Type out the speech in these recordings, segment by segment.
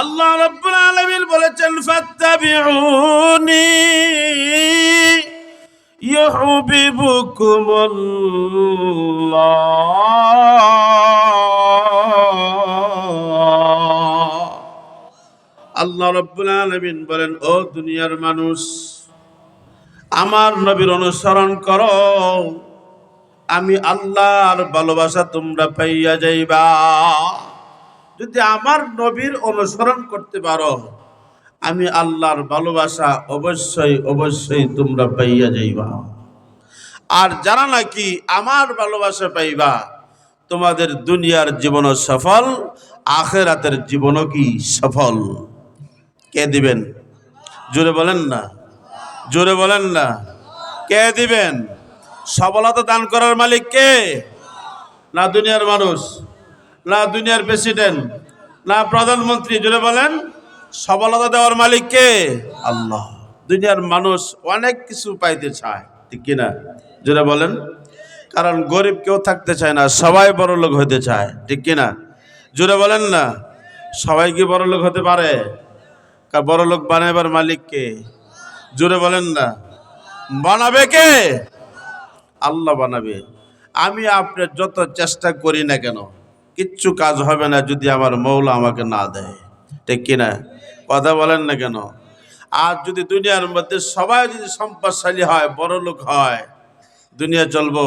আল্লাহ রাব্বুল আলামিন বলেছেন, ফাত্তাবিউনি ইউহিব্বুকুমুল্লাহ। আল্লাহ রাব্বুল আলামিন বলেন, ও দুনিয়ার মানুষ, আমার নবীর অনুসরণ করো। আমি আল্লাহর ভালোবাসা তোমরা পাইয়া যাইবা। যদি আমার নবীর অনুসরণ করতে পারো, আমি আল্লাহর ভালোবাসা অবশ্যই অবশ্যই তোমরা পাইয়া যাইবা। আর যারা নাকি আমার ভালোবাসা পাইবা, তোমাদের দুনিয়ার জীবনও সফল, আখেরাতের জীবনও কি সফল? কে দিবেন? জোরে বলেন না। জোরে বলেন না। কে দিবেন? সফলতা দান করার মালিক কে? না দুনিয়ার মানুষ। না দুনিয়ার প্রেসিডেন্ট না প্রধানমন্ত্রী জুড়ে বলেন, সফলতা দেওয়ার মালিক কে? আল্লাহ। দুনিয়ার মানুষ অনেক কিছু পাইতে চায়, ঠিক কিনা? জুড়ে বলেন। কারণ গরিব কেউ থাকতে চায় না, সবাই বড় লোক হতে চায়, ঠিক কিনা? জুড়ে বলেন না। সবাই কি বড় লোক হতে পারে? বড় লোক বানাবার মালিক কে? জুড়ে বলেন না। বানাবে কে? আল্লাহ বানাবে। আমি আপনার যত চেষ্টা করি না কেন কিচ্ছু কাজ হবে না যদি আমার মৌলা আমাকে না দেয়। ঠিক কিনা? কথা বলেন না কেন? আর যদি দুনিয়ার মধ্যে সবাই যদি সম্পদশালী হয়, বড় লোক হয়, দুনিয়া চলবো?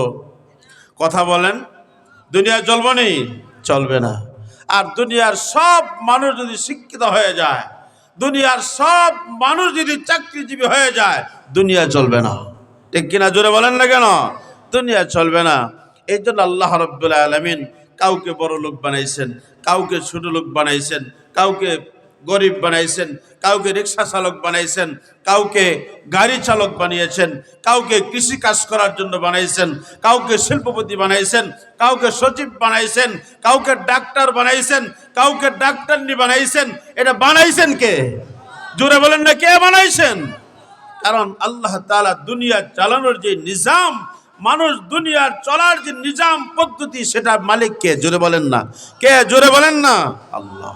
কথা বলেন। দুনিয়া চলবো নি? চলবে না। আর দুনিয়ার সব মানুষ যদি শিক্ষিত হয়ে যায়, দুনিয়ার সব মানুষ যদি চাকরিজীবী হয়ে যায়, দুনিয়া চলবে না। ঠিক কিনা? জোরে বলেন না কেন? দুনিয়া চলবে না। এই জন্য আল্লাহ রব্বুল আলমিন কাউকে বড় লোক বানাইছেন, কাউকে ছোট লোক বানাইছেন, কাউকে গরিব বানাইছেন, কাউকে রিক্সা চালক বানাইছেন, কাউকে গাড়ি চালক বানিয়েছেন, কাউকে কৃষি কাজ করার জন্য বানাইছেন, কাউকে শিল্পপতি বানাইছেন, কাউকে সচিব বানাইছেন, কাউকে ডাক্তার বানাইছেন, কাউকে ডাক্তারনি বানাইছেন, এটা বানাইছেন কে? জোরে বলেন না, কে বানাইছেন? কারণ আল্লাহ তালা দুনিয়া চালানোর যে নিজাম মানুষ দুনিয়ার চলার যে নিজাম পদ্ধতি, সেটা মালিক কে জোরে বলেন না। কে জোরে বলেন না? আল্লাহ।